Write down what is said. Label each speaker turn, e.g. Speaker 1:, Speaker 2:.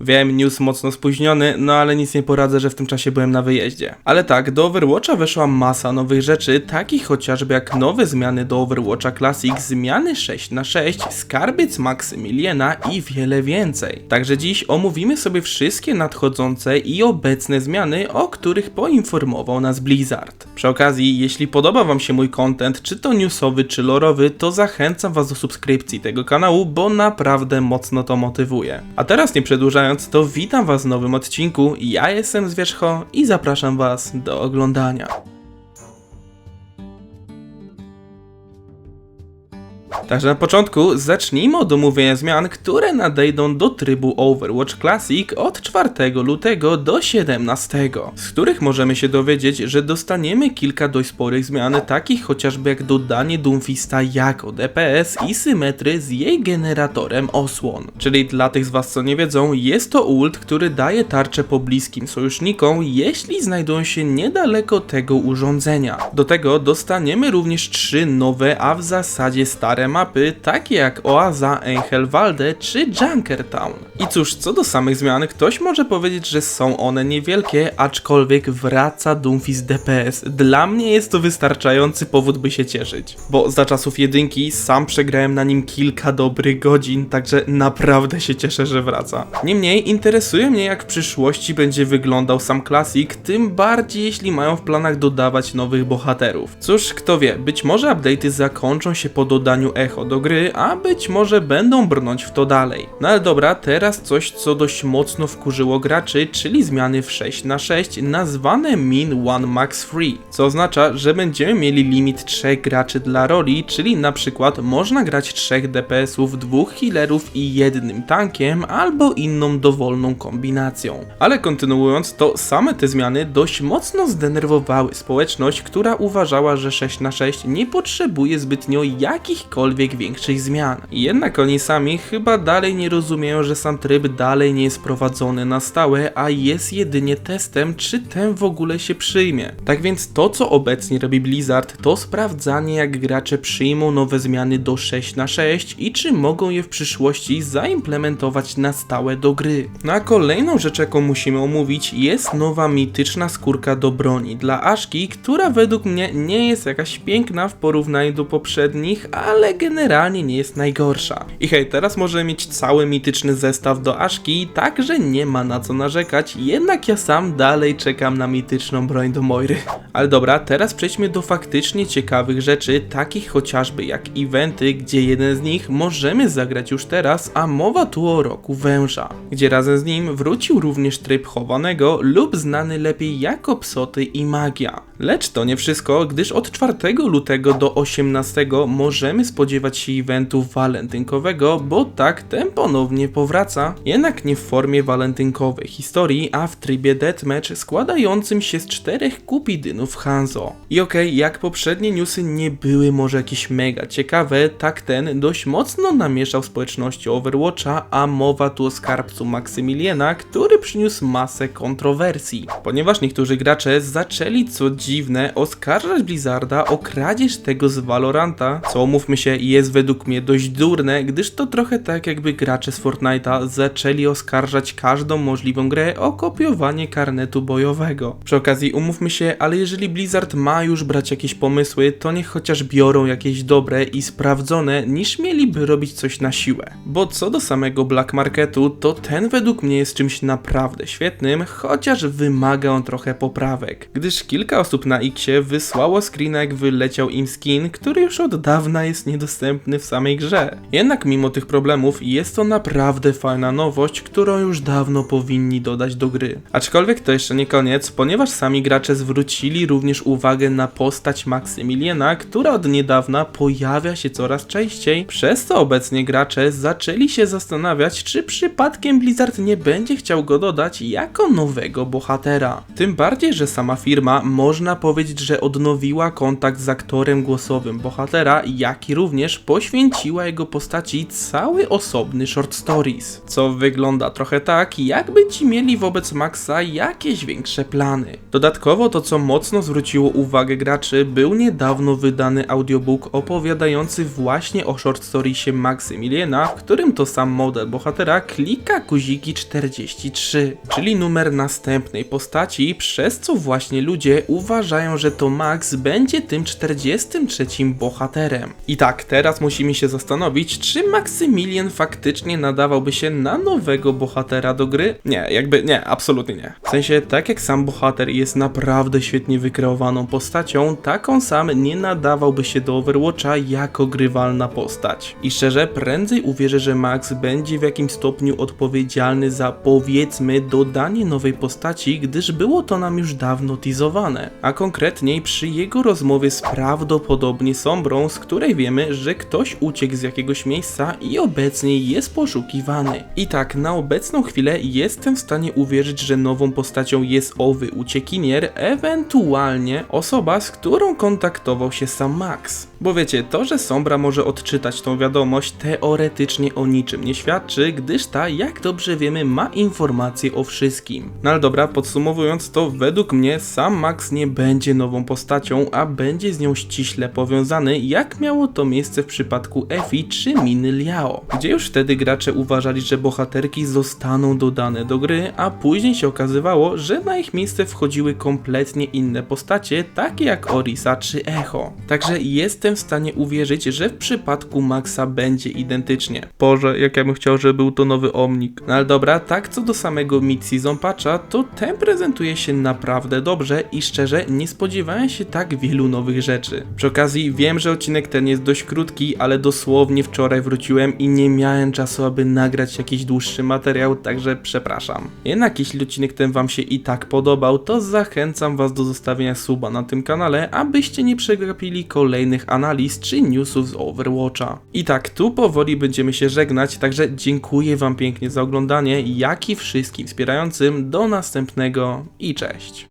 Speaker 1: Wiem, news mocno spóźniony, no ale nic nie poradzę, że w tym czasie byłem na wyjeździe. Ale tak, do Overwatcha weszła masa nowych rzeczy, takich chociażby jak nowe zmiany do Overwatcha Classic, zmiany 6 na 6 skarbiec Maksymiliana i wiele więcej. Także dziś omówimy sobie wszystkie nadchodzące i obecne zmiany, o których poinformował nas Blizzard. Przy okazji, jeśli podoba Wam się mój content, czy to newsowy, czy lorowy, to zachęcam Was do subskrypcji tego kanału, bo naprawdę mocno to motywuje. A teraz nie przedłużając, to witam Was w nowym odcinku. Ja jestem Zwierzcho i zapraszam Was do oglądania. Także na początku zacznijmy od omówienia zmian, które nadejdą do trybu Overwatch Classic od 4 lutego do 17, z których możemy się dowiedzieć, że dostaniemy kilka dość sporych zmian, takich chociażby jak dodanie Doomfista jako DPS i symetry z jej generatorem osłon. Czyli dla tych z was co nie wiedzą, jest to ult, który daje tarczę pobliskim sojusznikom, jeśli znajdują się niedaleko tego urządzenia. Do tego dostaniemy również trzy nowe, a w zasadzie stare mapy, takie jak Oaza, Engelwalde czy Junkertown. I cóż, co do samych zmian, ktoś może powiedzieć, że są one niewielkie, aczkolwiek wraca Doomfist DPS. Dla mnie jest to wystarczający powód, by się cieszyć. Bo za czasów jedynki sam przegrałem na nim kilka dobrych godzin, także naprawdę się cieszę, że wraca. Niemniej interesuje mnie, jak w przyszłości będzie wyglądał sam Classic, tym bardziej jeśli mają w planach dodawać nowych bohaterów. Cóż, kto wie, być może update'y zakończą się po dodaniu echo do gry, a być może będą brnąć w to dalej. No ale dobra, teraz coś, co dość mocno wkurzyło graczy, czyli zmiany w 6 na 6 nazwane Min One Max Free, co oznacza, że będziemy mieli limit 3 graczy dla roli, czyli na przykład można grać 3 DPS-ów, 2 healerów i jednym tankiem, albo inną dowolną kombinacją. Ale kontynuując, to same te zmiany dość mocno zdenerwowały społeczność, która uważała, że 6 na 6 nie potrzebuje zbytnio jakichkolwiek większych zmian. Jednak oni sami chyba dalej nie rozumieją, że sam tryb dalej nie jest prowadzony na stałe, a jest jedynie testem, czy ten w ogóle się przyjmie. Tak więc to, co obecnie robi Blizzard, to sprawdzanie, jak gracze przyjmą nowe zmiany do 6 na 6 i czy mogą je w przyszłości zaimplementować na stałe do gry. No a kolejną rzecz, jaką musimy omówić, jest nowa mityczna skórka do broni dla Ashki, która według mnie nie jest jakaś piękna w porównaniu do poprzednich, ale generalnie nie jest najgorsza. I hej, teraz możemy mieć cały mityczny zestaw do Ashki, także nie ma na co narzekać, jednak ja sam dalej czekam na mityczną broń do Moiry. Ale dobra, teraz przejdźmy do faktycznie ciekawych rzeczy, takich chociażby jak eventy, gdzie jeden z nich możemy zagrać już teraz, a mowa tu o roku węża, gdzie razem z nim wrócił również tryb chowanego lub znany lepiej jako psoty i magia. Lecz to nie wszystko, gdyż od 4 lutego do 18 możemy spodziewać się eventu walentynkowego, bo tak ten ponownie powraca, jednak nie w formie walentynkowej historii, a w trybie deathmatch składającym się z czterech kupidynów Hanzo. I okej, jak poprzednie newsy nie były może jakieś mega ciekawe, tak ten dość mocno namieszał społeczności Overwatcha, a mowa tu o skarbcu Maksymiliana, który przyniósł masę kontrowersji, ponieważ niektórzy gracze zaczęli co dziwne oskarżać Blizzarda o kradzież tego z Valoranta, co mówmy się jest według mnie dość durne, gdyż to trochę tak jakby gracze z Fortnite'a zaczęli oskarżać każdą możliwą grę o kopiowanie karnetu bojowego. Przy okazji umówmy się, ale jeżeli Blizzard ma już brać jakieś pomysły, to niech chociaż biorą jakieś dobre i sprawdzone, niż mieliby robić coś na siłę. Bo co do samego Black Marketu, to ten według mnie jest czymś naprawdę świetnym, chociaż wymaga on trochę poprawek, gdyż kilka osób na Xie wysłało screena jak wyleciał im skin, który już od dawna jest niedostępny w samej grze. Jednak mimo tych problemów jest to naprawdę fajna nowość, którą już dawno powinni dodać do gry. Aczkolwiek to jeszcze nie koniec, ponieważ sami gracze zwrócili również uwagę na postać Maksymiliana, która od niedawna pojawia się coraz częściej, przez co obecnie gracze zaczęli się zastanawiać, czy przypadkiem Blizzard nie będzie chciał go dodać jako nowego bohatera. Tym bardziej, że sama firma można powiedzieć, że odnowiła kontakt z aktorem głosowym bohatera, jak i również poświęciła jego postaci cały osobny short stories, co wygląda trochę tak, jakby ci mieli wobec Maxa jakieś większe plany. Dodatkowo to co mocno zwróciło uwagę graczy, był niedawno wydany audiobook opowiadający właśnie o short storiesie Maksymiliana, w którym to sam model bohatera klika guziki 43, czyli numer następnej postaci, przez co właśnie ludzie uważają, że to Max będzie tym 43 bohaterem. I tak, teraz musimy się zastanowić, czy Maksymilian faktycznie nadawałby się na nowego bohatera do gry? Nie, jakby nie, absolutnie nie. W sensie, tak jak sam bohater jest naprawdę świetnie wykreowaną postacią, tak on sam nie nadawałby się do Overwatcha jako grywalna postać. I szczerze, prędzej uwierzę, że Max będzie w jakimś stopniu odpowiedzialny za powiedzmy dodanie nowej postaci, gdyż było to nam już dawno teasowane. A konkretniej przy jego rozmowie z prawdopodobnie Sombrą, z której wiemy, że ktoś uciekł z jakiegoś miejsca i obecnie jest poszukiwany. I tak, na obecną chwilę jestem w stanie uwierzyć, że nową postacią jest owy uciekinier, ewentualnie osoba, z którą kontaktował się sam Max. Bo wiecie, to, że Sombra może odczytać tą wiadomość, teoretycznie o niczym nie świadczy, gdyż ta, jak dobrze wiemy, ma informacje o wszystkim. No ale dobra, podsumowując to, według mnie sam Max nie będzie nową postacią, a będzie z nią ściśle powiązany, jak miało to miejsce w przypadku Efi czy Miny Liao, gdzie już wtedy gracze uważali, że bohaterki zostaną dodane do gry, a później się okazywało, że na ich miejsce wchodziły kompletnie inne postacie, takie jak Orisa czy Echo. Także jestem w stanie uwierzyć, że w przypadku Maxa będzie identycznie. Boże, jak ja bym chciał, żeby był to nowy Omnik. No ale dobra, tak co do samego mid-season patcha, to ten prezentuje się naprawdę dobrze i szczerze nie spodziewałem się tak wielu nowych rzeczy. Przy okazji wiem, że odcinek ten jest dość krótki, ale dosłownie wczoraj wróciłem i nie miałem czasu, aby nagrać jakiś dłuższy materiał, także przepraszam. Jednak jeśli odcinek ten wam się i tak podobał, to zachęcam was do zostawienia suba na tym kanale, abyście nie przegapili kolejnych analiz czy newsów z Overwatcha. I tak, tu powoli będziemy się żegnać, także dziękuję wam pięknie za oglądanie, jak i wszystkim wspierającym. Do następnego i cześć.